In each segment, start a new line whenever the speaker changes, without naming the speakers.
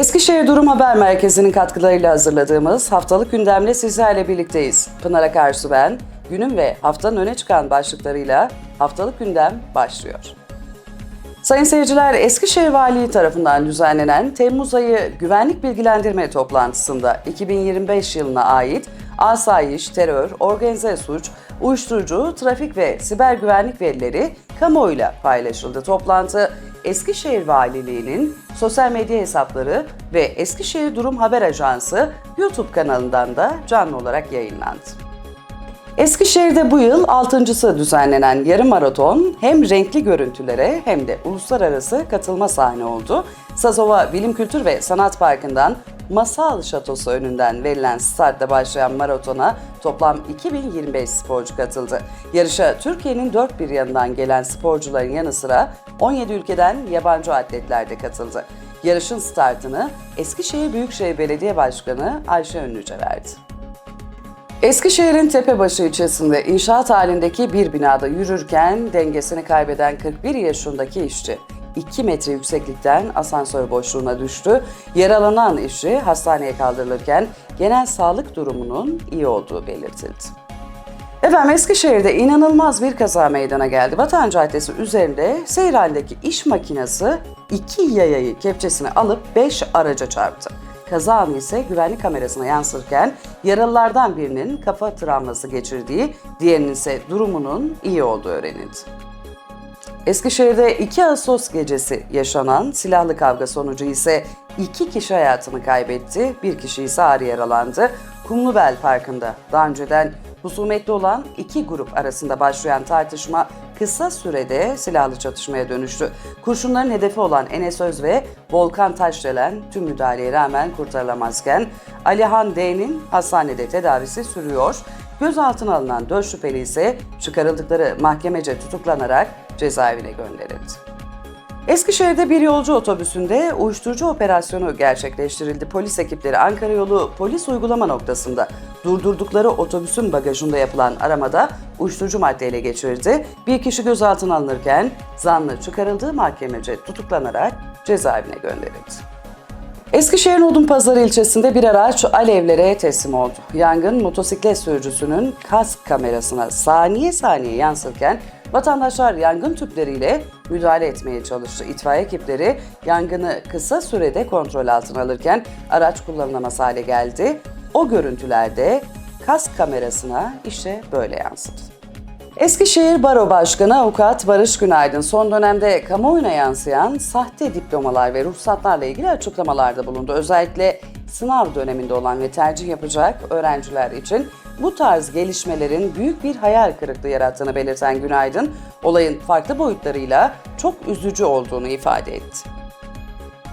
Eskişehir Durum Haber Merkezi'nin katkılarıyla hazırladığımız haftalık gündemle sizlerle birlikteyiz. Pınar Akarsu ben, günün ve haftanın öne çıkan başlıklarıyla haftalık gündem başlıyor. Sayın seyirciler, Eskişehir Valiliği tarafından düzenlenen Temmuz ayı güvenlik bilgilendirme toplantısında 2025 yılına ait asayiş, terör, organize suç, uyuşturucu, trafik ve siber güvenlik verileri kamuoyuyla paylaşıldı. Toplantı Eskişehir Valiliği'nin sosyal medya hesapları ve Eskişehir Durum Haber Ajansı YouTube kanalından da canlı olarak yayınlandı. Eskişehir'de bu yıl altıncısı düzenlenen yarım maraton hem renkli görüntülere hem de uluslararası katılma sahne oldu. Sazova Bilim Kültür ve Sanat Parkı'ndan Masal Şatosu önünden verilen startla başlayan maratona toplam 2025 sporcu katıldı. Yarışa Türkiye'nin dört bir yanından gelen sporcuların yanı sıra 17 ülkeden yabancı atletler de katıldı. Yarışın startını Eskişehir Büyükşehir Belediye Başkanı Ayşe Önlüce verdi. Eskişehir'in Tepebaşı ilçesinde inşaat halindeki bir binada yürürken dengesini kaybeden 41 yaşındaki işçi 2 metre yükseklikten asansör boşluğuna düştü. Yaralanan işçi hastaneye kaldırılırken genel sağlık durumunun iyi olduğu belirtildi. Efendim Eskişehir'de inanılmaz bir kaza meydana geldi. Vatan Caddesi üzerinde seyir halindeki iş makinesi iki yayayı kepçesine alıp 5 araca çarptı. Kaza anı ise güvenlik kamerasına yansırken yaralılardan birinin kafa travması geçirdiği, diğerinin ise durumunun iyi olduğu öğrenildi. Eskişehir'de 2 Ağustos gecesi yaşanan silahlı kavga sonucu ise iki kişi hayatını kaybetti, bir kişi ise ağır yaralandı. Kumlubel Parkı'nda daha önceden husumetli olan iki grup arasında başlayan tartışma kısa sürede silahlı çatışmaya dönüştü. Kurşunların hedefi olan Enes Öz ve Volkan Taşdelen tüm müdahaleye rağmen kurtarılamazken Alihan D'nin hastanede tedavisi sürüyor. Gözaltına alınan dört şüpheli ise çıkarıldıkları mahkemece tutuklanarak cezaevine gönderildi. Eskişehir'de bir yolcu otobüsünde uyuşturucu operasyonu gerçekleştirildi. Polis ekipleri Ankara yolu polis uygulama noktasında durdurdukları otobüsün bagajında yapılan aramada uyuşturucu madde ele geçirdi. Bir kişi gözaltına alınırken zanlı çıkarıldığı mahkemece tutuklanarak cezaevine gönderildi. Eskişehir'in Odunpazarı ilçesinde bir araç alevlere teslim oldu. Yangın motosiklet sürücüsünün kask kamerasına saniye saniye yansırken vatandaşlar yangın tüpleriyle müdahale etmeye çalıştı. İtfaiye ekipleri yangını kısa sürede kontrol altına alırken araç kullanılamaz hale geldi. O görüntülerde kask kamerasına işte böyle yansıdı. Eskişehir Baro Başkanı Avukat Barış Günaydın son dönemde kamuoyuna yansıyan sahte diplomalar ve ruhsatlarla ilgili açıklamalarda bulundu. Özellikle sınav döneminde olan ve tercih yapacak öğrenciler için bu tarz gelişmelerin büyük bir hayal kırıklığı yarattığını belirten Günaydın, olayın farklı boyutlarıyla çok üzücü olduğunu ifade etti.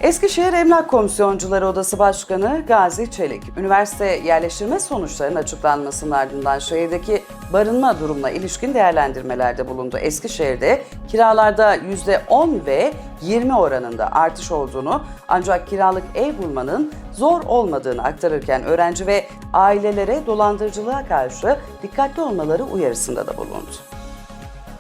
Eskişehir Emlak Komisyoncuları Odası Başkanı Gazi Çelik, üniversite yerleştirme sonuçlarının açıklanmasının ardından şehirdeki barınma durumuna ilişkin değerlendirmelerde bulundu. Eskişehir'de kiralarda %10 ve 20 oranında artış olduğunu ancak kiralık ev bulmanın zor olmadığını aktarırken öğrenci ve ailelere dolandırıcılığa karşı dikkatli olmaları uyarısında da bulundu.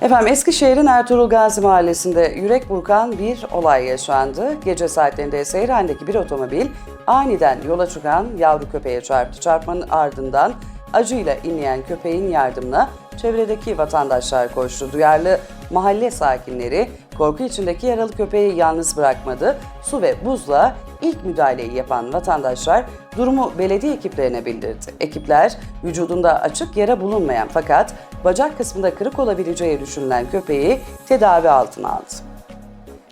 Efendim Eskişehir'in Ertuğrul Gazi Mahallesi'nde yürek burkan bir olay yaşandı. Gece saatlerinde Seyran'daki bir otomobil aniden yola çıkan yavru köpeğe çarptı. Çarpmanın ardından acıyla inleyen köpeğin yardımına çevredeki vatandaşlar koştu. Duyarlı mahalle sakinleri korku içindeki yaralı köpeği yalnız bırakmadı. Su ve buzla ilk müdahaleyi yapan vatandaşlar durumu belediye ekiplerine bildirdi. Ekipler vücudunda açık yara bulunmayan fakat bacak kısmında kırık olabileceği düşünülen köpeği tedavi altına aldı.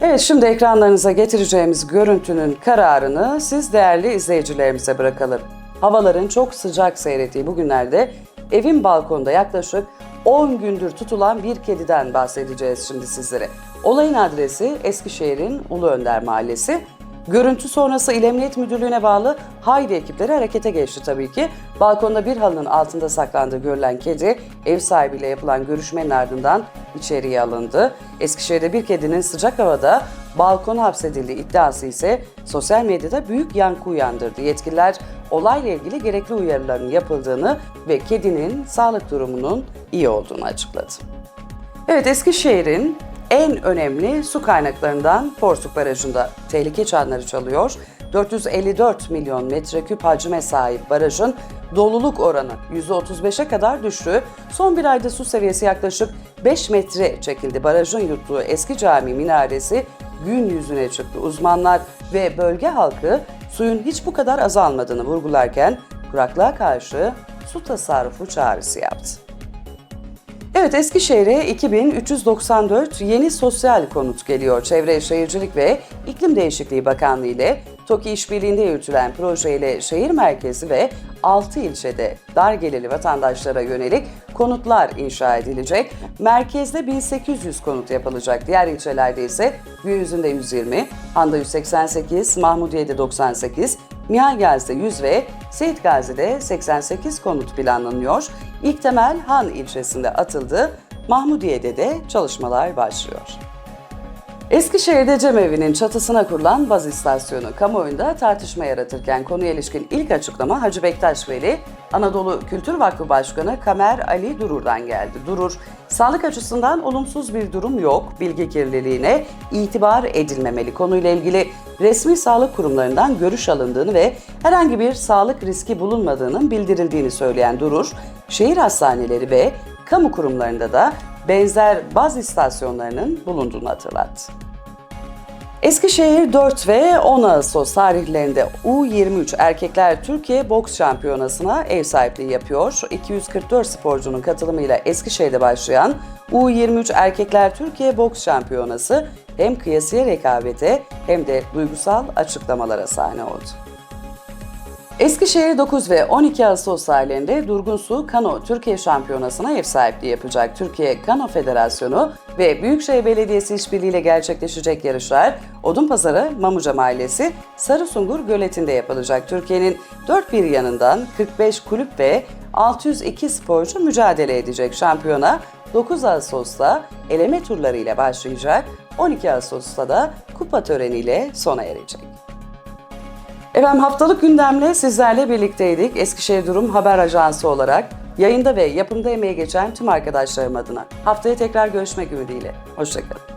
Evet şimdi ekranlarınıza getireceğimiz görüntünün kararını siz değerli izleyicilerimize bırakalım. Havaların çok sıcak seyrettiği bu günlerde evin balkonda yaklaşık 10 gündür tutulan bir kediden bahsedeceğiz şimdi sizlere. Olayın adresi Eskişehir'in Ulu Önder Mahallesi. Görüntü sonrası İl Emniyet Müdürlüğü'ne bağlı Haydi ekipleri harekete geçti tabii ki. Balkonda bir halının altında saklandığı görülen kedi ev sahibiyle yapılan görüşmenin ardından içeriye alındı. Eskişehir'de bir kedinin sıcak havada balkona hapsedildiği iddiası ise sosyal medyada büyük yankı uyandırdı. Yetkililer olayla ilgili gerekli uyarıların yapıldığını ve kedinin sağlık durumunun iyi olduğunu açıkladı. Evet Eskişehir'in en önemli su kaynaklarından Porsuk Barajı'nda tehlike çanları çalıyor. 454 milyon metreküp hacme sahip barajın doluluk oranı %35'e kadar düştü. Son bir ayda su seviyesi yaklaşık 5 metre çekildi. Barajın yuttuğu eski cami minaresi gün yüzüne çıktı. Uzmanlar ve bölge halkı suyun hiç bu kadar azalmadığını vurgularken kuraklığa karşı su tasarrufu çağrısı yaptı. Evet Eskişehir'e 2394 yeni sosyal konut geliyor. Çevre Şehircilik ve İklim Değişikliği Bakanlığı ile TOKİ işbirliğinde yürütülen projeyle şehir merkezi ve 6 ilçede dar gelirli vatandaşlara yönelik konutlar inşa edilecek. Merkezde 1800 konut yapılacak. Diğer ilçelerde ise Güyüzü'nde 120, Han'da 188, Mahmudiye'de 98, Mihalgazi'de 100 ve Seyit Gazi'de 88 konut planlanıyor. İlk temel Han ilçesinde atıldı. Mahmudiye'de de çalışmalar başlıyor. Eskişehir'de Cemevi'nin çatısına kurulan baz istasyonu kamuoyunda tartışma yaratırken konuya ilişkin ilk açıklama Hacı Bektaş Veli, Anadolu Kültür Vakfı Başkanı Kamer Ali Durur'dan geldi. Durur, sağlık açısından olumsuz bir durum yok, bilgi kirliliğine itibar edilmemeli konuyla ilgili resmi sağlık kurumlarından görüş alındığını ve herhangi bir sağlık riski bulunmadığının bildirildiğini söyleyen Durur, şehir hastaneleri ve kamu kurumlarında da benzer baz istasyonlarının bulunduğunu hatırlattı. Eskişehir 4 ve 10 Ağustos tarihlerinde U23 Erkekler Türkiye Boks Şampiyonası'na ev sahipliği yapıyor. 244 sporcunun katılımıyla Eskişehir'de başlayan U23 Erkekler Türkiye Boks Şampiyonası hem kıyasıya rekabete hem de duygusal açıklamalara sahne oldu. Eskişehir 9 ve 12 Ağustos tarihlerinde Durgun Su Kano Türkiye Şampiyonası'na ev sahipliği yapacak. Türkiye Kano Federasyonu ve Büyükşehir Belediyesi işbirliğiyle gerçekleşecek yarışlar Odunpazarı Mamuca Mahallesi Sarı Sungur Göleti'nde yapılacak. Türkiye'nin dört bir yanından 45 kulüp ve 602 sporcu mücadele edecek. Şampiyona 9 Ağustos'ta eleme turlarıyla başlayacak. 12 Ağustos'ta da kupa töreniyle sona erecek. Efendim haftalık gündemle sizlerle birlikteydik. Eskişehir Durum Haber Ajansı olarak yayında ve yapımda emeği geçen tüm arkadaşlarım adına. Haftaya tekrar görüşmek ümidiyle. Hoşçakalın.